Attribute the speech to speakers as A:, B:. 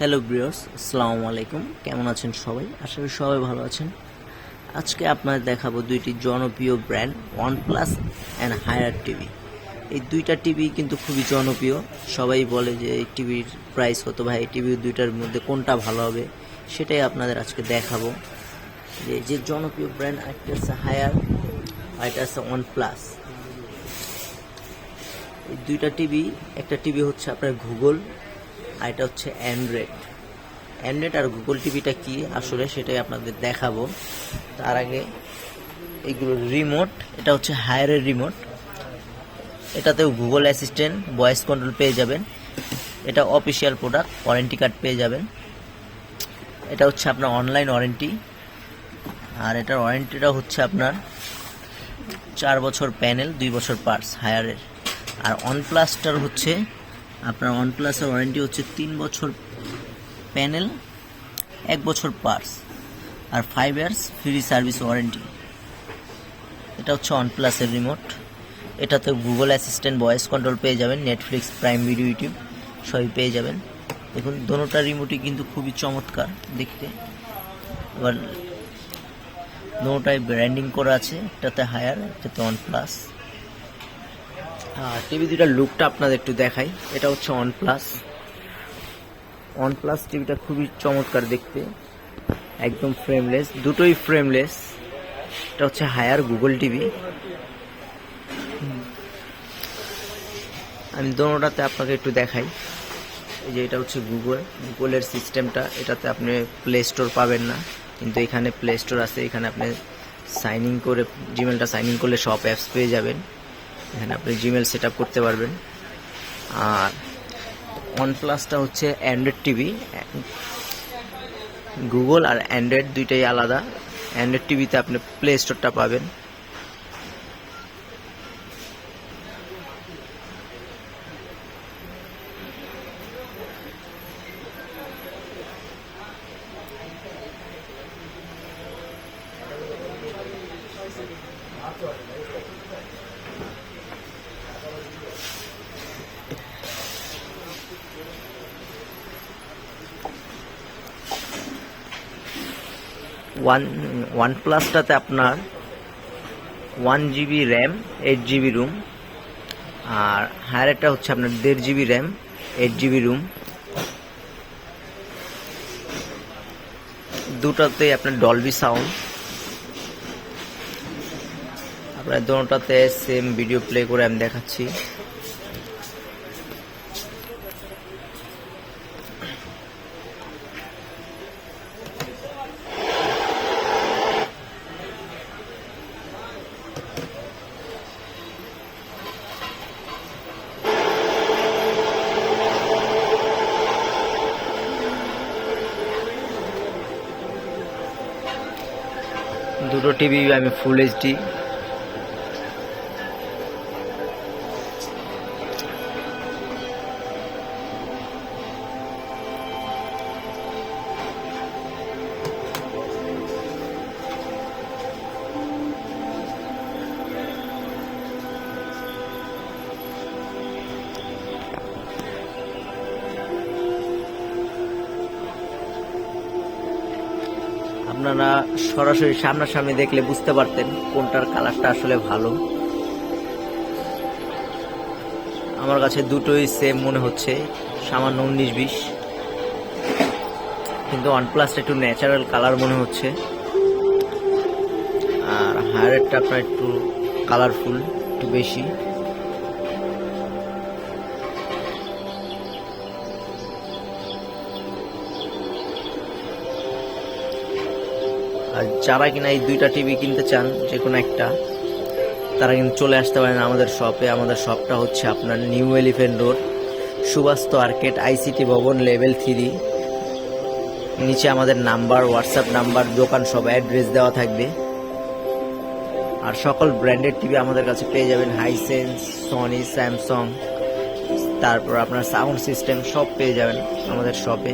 A: Hello ব্রিয়ার্স আসসালামু আলাইকুম কেমন আছেন সবাই? আশা করি সবাই ভালো আছেন। আজকে আপনাদের দেখাবো দুইটি জনপ্রিয় brand OnePlus and Haier TV এই দুইটা টিভি কিন্তু খুবই জনপ্রিয়। সবাই বলে যে এই টিভির প্রাইস কত ভাই? এই টিভি দুইটার মধ্যে কোনটা ভালো হবে? সেটাই আপনাদের আজকে দেখাবো। যে যে জনপ্রিয় ব্র্যান্ড একটা আছে হায়ার আর একটা আছে ওয়ান প্লাস এই দুইটা টিভি একটা টিভি হচ্ছে আপনার গুগল আর এটা হচ্ছে অ্যান্ড্রয়েড অ্যান্ড্রয়েড আর গুগল টিভিটা কি? আসলে সেটাই আপনাদের দেখাবো। তার আগে এইগুলোর রিমোট এটা হচ্ছে হায়ারের রিমোট এটাতেও গুগল অ্যাসিস্ট্যান্ট ভয়েস কন্ট্রোল পেয়ে যাবেন। এটা অফিসিয়াল প্রোডাক্ট ওয়ারেন্টি কার্ড পেয়ে যাবেন। এটা হচ্ছে আপনার অনলাইন ওয়ারেন্টি আর এটার ওয়ারেন্টিটা হচ্ছে আপনার চার বছর প্যানেল দুই বছর পার্টস হায়ারের আর ওয়ান প্লাসটার হচ্ছে আপনার ওয়ান প্লাসের ওয়ারেন্টি হচ্ছে তিন বছর প্যানেল এক বছর পার্স আর five years free service warranty এটা হচ্ছে ওয়ান প্লাসের রিমোট এটাতে গুগল অ্যাসিস্ট্যান্ট ভয়েস কন্ট্রোল পেয়ে যাবেন নেটফ্লিক্স প্রাইম ভিডিও ইউটিউব সবই পেয়ে যাবেন। দেখুন, দোনোটা রিমোটই কিন্তু খুবই চমৎকার দেখতে। এবার দোনোটাই ব্র্যান্ডিং করা আছে, একটাতে হায়ার একটাতে ওয়ান প্লাস টিভি দুটার লুকটা আপনাদের একটু দেখাই। এটা হচ্ছে ওয়ান প্লাস ওয়ান প্লাস টিভিটা খুবই চমৎকার দেখতে। একদম ফ্রেমলেস দুটোই ফ্রেমলেস এটা হচ্ছে হায়ার গুগল টিভি। আমি দোনোটাতে আপনাকে একটু দেখাই। এই যে এটা হচ্ছে গুগল। গুগলের সিস্টেমটা, এটাতে আপনি প্লে স্টোর পাবেন না। কিন্তু এখানে প্লে স্টোর আছে। এখানে আপনি সাইন ইন করে জিমেলটা সাইন ইন করলে সব অ্যাপস পেয়ে যাবেন। এখানে আপনি জিমেল সেট করতে পারবেন। আর ওয়ানপ্লাসটা হচ্ছে অ্যান্ড্রয়েড টিভি গুগল আর অ্যান্ড্রয়েড দুইটাই আলাদা। অ্যান্ড্রয়েড টিভিতে আপনি প্লে স্টোরটা পাবেন। ওয়ান ওয়ান প্লাসটাতে আপনার one GB RAM eight GB ROM আর হায়ারেরটা হচ্ছে আপনার দেড় GB RAM eight GB ROM দুটাতে আপনার ডলবি সাউন্ড আপনার দুটাতে সেম ভিডিও প্লে করে আমি দেখাচ্ছি। দুটো টিভি আমি ফুল এইচডি আপনারা সরাসরি সামনাসামনি দেখলে বুঝতে পারতেন কোনটার কালারটা আসলে ভালো। আমার কাছে দুটোই সেম মনে হচ্ছে, সামান্য উনিশ বিশ। কিন্তু ওয়ানপ্লাসটা একটু ন্যাচারাল কালার মনে হচ্ছে। আর হায়ারেরটা আপনার একটু কালারফুল একটু বেশি। আর যারা কিনা এই দুইটা টিভি কিনতে চান যে কোনো একটা, তারা কিন্তু চলে আসতে পারেন আমাদের শপে আমাদের শপটা হচ্ছে আপনার new elephant road Subastu arcade ICT ভবন লেভেল থ্রি নিচে আমাদের নাম্বার হোয়াটসঅ্যাপ নাম্বার দোকান সব অ্যাড্রেস দেওয়া থাকবে। আর সকল ব্র্যান্ডেড টিভি আমাদের কাছে পেয়ে যাবেন হাইসেন্স সনি স্যামসং তারপর আপনার সাউন্ড সিস্টেম সব পেয়ে যাবেন আমাদের শপে